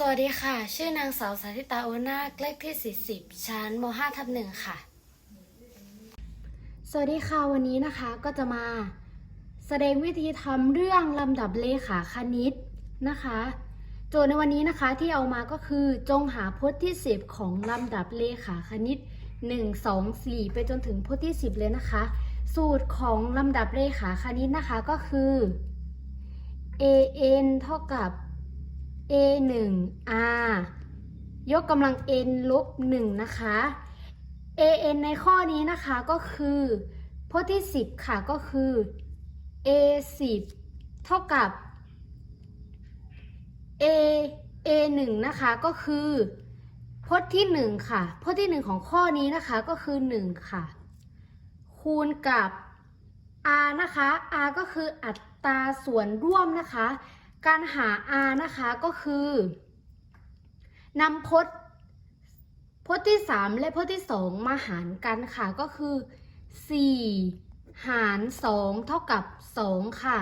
สวัสดีค่ะ ชื่อนางสาวสาธิตาโอนาเลขที่ 40 ชั้นม5ทับหนึ่งค่ะ สวัสดีค่ะวันนี้นะคะก็จะมาแสดงวิธีทำเรื่องลำดับเลขาคณิตนะคะ โจทย์ในวันนี้นะคะที่เอามาก็คือจงหาพจน์ที่ 10 ของลำดับเลขาคณิต 1 2 4 ไปจนถึงพจน์ที่ 10 เลยนะคะ สูตรของลำดับเลขาคณิตนะคะก็คือ an เท่ากับ a 1 r ยกกำลัง n ลบ1นะคะ an ในข้อนี้นะคะก็คือพจน์ที่ 10 ค่ะก็คือ a 10เท่ากับ a a 1นะคะก็คือพจน์ที่ 1 ค่ะพจน์ที่ 1 ของข้อนี้นะคะก็คือ 1 ค่ะ คูณกับ r นะคะ r ก็คืออัตราส่วนร่วมนะคะ การหา r นะคะก็คือนำพจน์พจน์ที่ 3 และพจน์ที่ 2 มาหารกันค่ะก็คือ 4 หาร 2 เท่ากับ 2 ค่ะ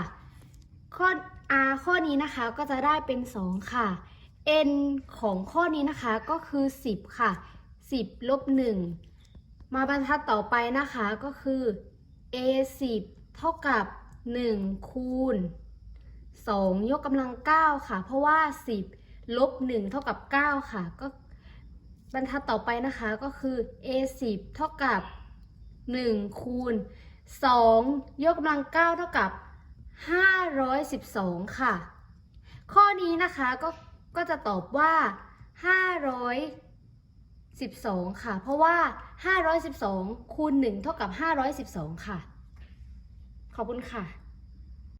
ข้อ r ข้อนี้นะคะก็จะได้เป็น 2 ค่ะ n ของข้อนี้นะคะก็คือ 10 ค่ะ 10ลบ1มาบรรทัดต่อไปนะคะก็คือ a 10 เท่ากับ 1 คูณ 2 ยกกำลัง 9 ค่ะ เพราะว่า 10 ลบ 1 เท่ากับ 9 ค่ะ ก็บรรทัดต่อไปนะคะก็คือ a 10เท่ากับ 1 คูณ 2 ยกกำลัง 9 เท่ากับ 512 ค่ะ ข้อนี้นะคะก็ก็จะตอบว่า 512 ค่ะ เพราะว่า 512 คูณ 1 เท่ากับ 512 ค่ะ ขอบคุณค่ะ